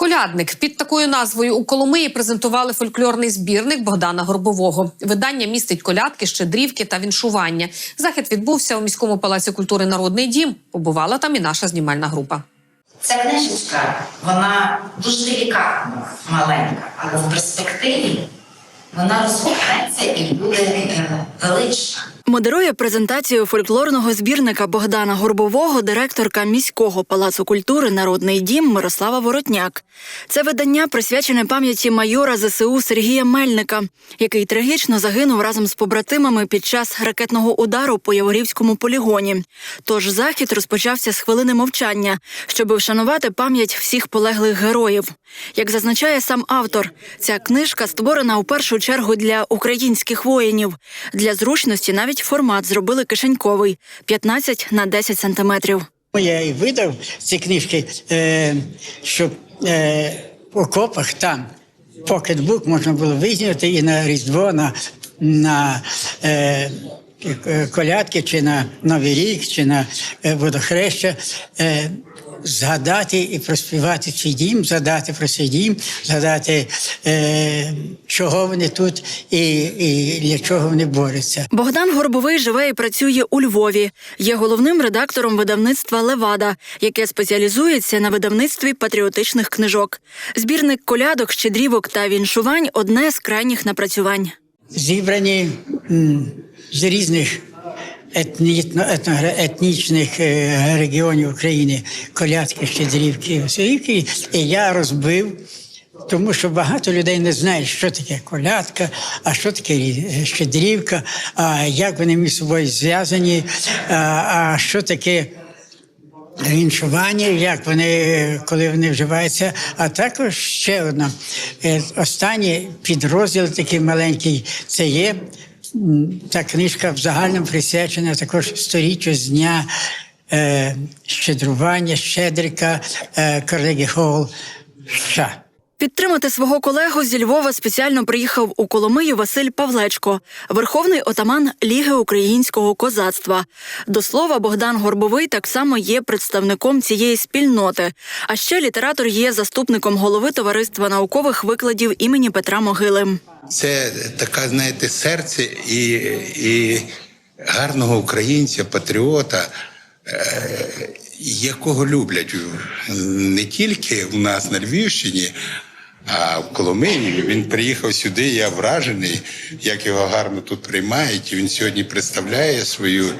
Колядник під такою назвою у Коломиї презентували фольклорний збірник Богдана Горбового. Видання містить колядки, щедрівки та віншування. Захід відбувся у міському палаці культури Народний дім. Побувала там і наша знімальна група. Ця книжечка, вона дуже делікатна, маленька, але в перспективі вона розгорнеться і буде е, велична. Модерує презентацію фольклорного збірника Богдана Горбового директорка міського палацу культури Народний дім Мирослава Воротняк. Це видання присвячене пам'яті майора ЗСУ Сергія Мельника, який трагічно загинув разом з побратимами під час ракетного удару по Яворівському полігоні. Тож захід розпочався з хвилини мовчання, щоб вшанувати пам'ять всіх полеглих героїв. Як зазначає сам автор, ця книжка створена у першу чергу для українських воїнів. Для зручності навіть формат зробили кишеньковий 15 на 10 сантиметрів. Я і видав ці книжки, е, щоб е, в окопах там покетбук можна було визняти і на Різдво, на, на е, е, колядки, чи на Новий рік, чи на е, водохреща. Згадати і проспівати цей дім, згадати про цей дім, згадати, е, чого вони тут і, і для чого вони борються. Богдан Горбовий живе і працює у Львові. Є головним редактором видавництва Левада, яке спеціалізується на видавництві патріотичних книжок. Збірник колядок, щедрівок та віншувань одне з крайніх напрацювань. зібрані з різних етнічно, етно, етнічних е, регіонів України колядки, щедрівки, осирівки, і я розбив. Тому що багато людей не знають, що таке колядка, а що таке щедрівка, а як вони між собою зв'язані, а, що таке віншування, як вони, коли вони вживаються. А також ще одна е, останній підрозділ такий маленький. Це є ця книжка в загальному присвячена також сторіччю з дня е, щедрування, щедрика е, Карнегі Холл США. Підтримати свого колегу зі Львова спеціально приїхав у Коломию Василь Павлечко, верховний отаман Ліги українського козацтва. До слова, Богдан Горбовий так само є представником цієї спільноти. А ще літератор є заступником голови товариства наукових викладів імені Петра Могили. Це така, знаєте, серце і, і гарного українця, патріота, е, якого люблять не тільки у нас на Львівщині, а в Коломиї. Він приїхав сюди, я вражений, як його гарно тут приймають. Він сьогодні представляє свою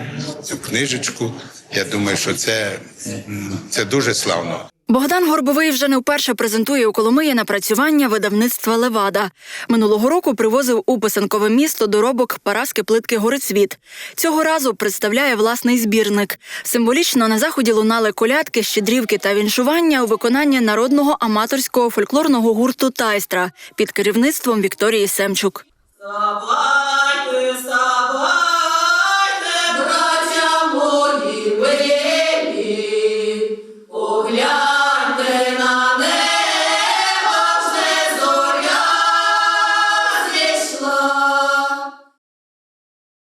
книжечку. Я думаю, що це, це дуже славно. Богдан Горбовий вже не вперше презентує у Коломиї напрацювання видавництва Левада. Минулого року привозив у писанкове місто доробок Параски плитки Горицвіт. Цього разу представляє власний збірник. Символічно на заході лунали колядки, щедрівки та віншування у виконанні народного аматорського фольклорного гурту Тайстра під керівництвом Вікторії Семчук.